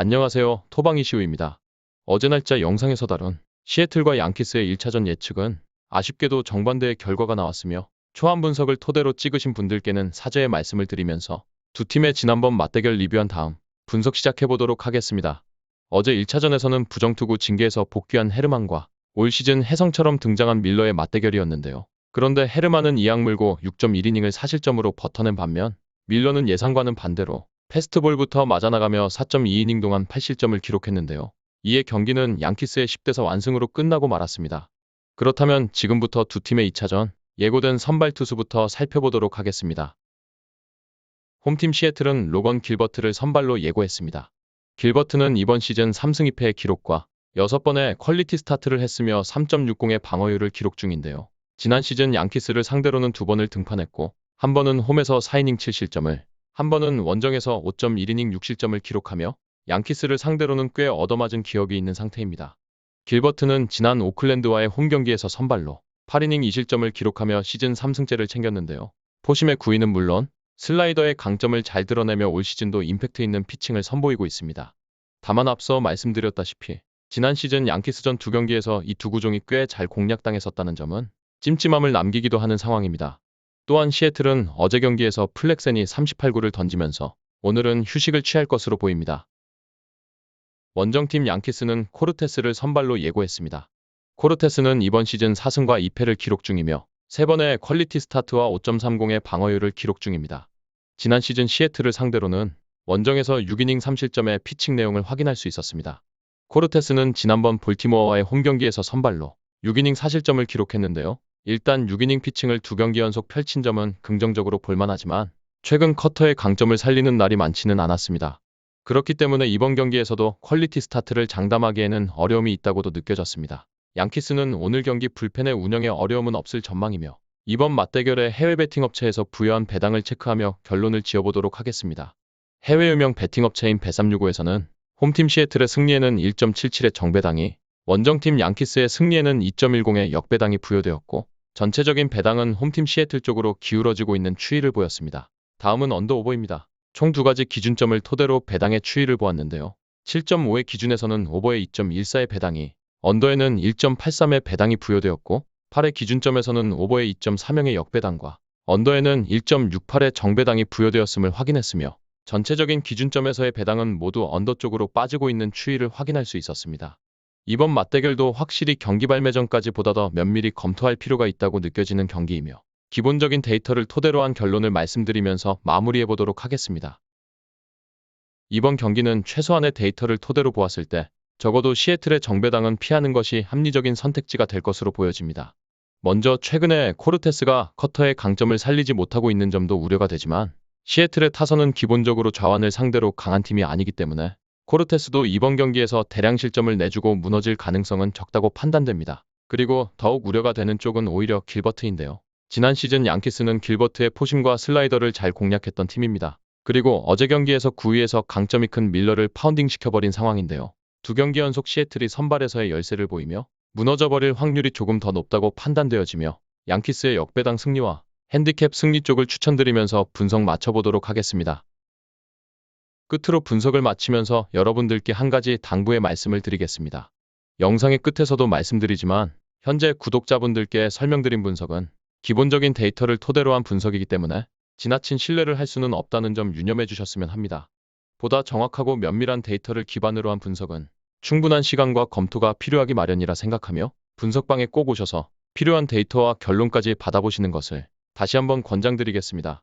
안녕하세요. 토방이시우입니다. 어제 날짜 영상에서 다룬 시애틀과 양키스의 1차전 예측은 아쉽게도 정반대의 결과가 나왔으며 초안 분석을 토대로 찍으신 분들께는 사죄의 말씀을 드리면서 두 팀의 지난번 맞대결 리뷰한 다음 분석 시작해보도록 하겠습니다. 어제 1차전에서는 부정투구 징계에서 복귀한 헤르만과 올 시즌 혜성처럼 등장한 밀러의 맞대결이었는데요. 그런데 헤르만은 2약 물고 6.1이닝을 사실점으로 버텨낸 반면 밀러는 예상과는 반대로 패스트볼부터 맞아나가며 4.2이닝 동안 8실점을 기록했는데요. 이에 경기는 양키스의 10대4 완승으로 끝나고 말았습니다. 그렇다면 지금부터 두 팀의 2차전 예고된 선발 투수부터 살펴보도록 하겠습니다. 홈팀 시애틀은 로건 길버트를 선발로 예고했습니다. 길버트는 이번 시즌 3승 2패의 기록과 6번의 퀄리티 스타트를 했으며 3.60의 방어율을 기록 중인데요. 지난 시즌 양키스를 상대로는 두 번을 등판했고 한 번은 홈에서 4이닝 7실점을 한 번은 원정에서 5.1이닝 6실점을 기록하며 양키스를 상대로는 꽤 얻어맞은 기억이 있는 상태입니다. 길버트는 지난 오클랜드와의 홈 경기에서 선발로 8이닝 2실점을 기록하며 시즌 3승째를 챙겼는데요. 포심의 9위는 물론 슬라이더의 강점을 잘 드러내며 올 시즌도 임팩트 있는 피칭을 선보이고 있습니다. 다만 앞서 말씀드렸다시피 지난 시즌 양키스전 두 경기에서 이 두 구종이 꽤 잘 공략당했었다는 점은 찜찜함을 남기기도 하는 상황입니다. 또한 시애틀은 어제 경기에서 플렉센이 38구를 던지면서 오늘은 휴식을 취할 것으로 보입니다. 원정팀 양키스는 코르테스를 선발로 예고했습니다. 코르테스는 이번 시즌 4승과 2패를 기록 중이며 3번의 퀄리티 스타트와 5.30의 방어율을 기록 중입니다. 지난 시즌 시애틀을 상대로는 원정에서 6이닝 3실점의 피칭 내용을 확인할 수 있었습니다. 코르테스는 지난번 볼티모어와의 홈 경기에서 선발로 6이닝 4실점을 기록했는데요. 일단 6이닝 피칭을 두 경기 연속 펼친 점은 긍정적으로 볼만하지만 최근 커터의 강점을 살리는 날이 많지는 않았습니다. 그렇기 때문에 이번 경기에서도 퀄리티 스타트를 장담하기에는 어려움이 있다고도 느껴졌습니다. 양키스는 오늘 경기 불펜의 운영에 어려움은 없을 전망이며 이번 맞대결에 해외 베팅 업체에서 부여한 배당을 체크하며 결론을 지어보도록 하겠습니다. 해외 유명 베팅 업체인 베365에서는 홈팀 시애틀의 승리에는 1.77의 정배당이 원정팀 양키스의 승리에는 2.10의 역배당이 부여되었고 전체적인 배당은 홈팀 시애틀 쪽으로 기울어지고 있는 추이를 보였습니다. 다음은 언더오버입니다. 총 두 가지 기준점을 토대로 배당의 추이를 보았는데요. 7.5의 기준에서는 오버의 2.14의 배당이 언더에는 1.83의 배당이 부여되었고 8의 기준점에서는 오버의 2.3형의 역배당과 언더에는 1.68의 정배당이 부여되었음을 확인했으며 전체적인 기준점에서의 배당은 모두 언더 쪽으로 빠지고 있는 추이를 확인할 수 있었습니다. 이번 맞대결도 확실히 경기 발매 전까지 보다 더 면밀히 검토할 필요가 있다고 느껴지는 경기이며 기본적인 데이터를 토대로 한 결론을 말씀드리면서 마무리해 보도록 하겠습니다. 이번 경기는 최소한의 데이터를 토대로 보았을 때 적어도 시애틀의 정배당은 피하는 것이 합리적인 선택지가 될 것으로 보여집니다. 먼저 최근에 코르테스가 커터의 강점을 살리지 못하고 있는 점도 우려가 되지만 시애틀의 타선은 기본적으로 좌완을 상대로 강한 팀이 아니기 때문에 코르테스도 이번 경기에서 대량 실점을 내주고 무너질 가능성은 적다고 판단됩니다. 그리고 더욱 우려가 되는 쪽은 오히려 길버트인데요. 지난 시즌 양키스는 길버트의 포심과 슬라이더를 잘 공략했던 팀입니다. 그리고 어제 경기에서 9위에서 강점이 큰 밀러를 파운딩 시켜버린 상황인데요. 두 경기 연속 시애틀이 선발에서의 열세를 보이며 무너져버릴 확률이 조금 더 높다고 판단되어지며 양키스의 역배당 승리와 핸디캡 승리 쪽을 추천드리면서 분석 맞춰보도록 하겠습니다. 끝으로 분석을 마치면서 여러분들께 한 가지 당부의 말씀을 드리겠습니다. 영상의 끝에서도 말씀드리지만 현재 구독자분들께 설명드린 분석은 기본적인 데이터를 토대로 한 분석이기 때문에 지나친 신뢰를 할 수는 없다는 점 유념해 주셨으면 합니다. 보다 정확하고 면밀한 데이터를 기반으로 한 분석은 충분한 시간과 검토가 필요하기 마련이라 생각하며 분석방에 꼭 오셔서 필요한 데이터와 결론까지 받아보시는 것을 다시 한번 권장드리겠습니다.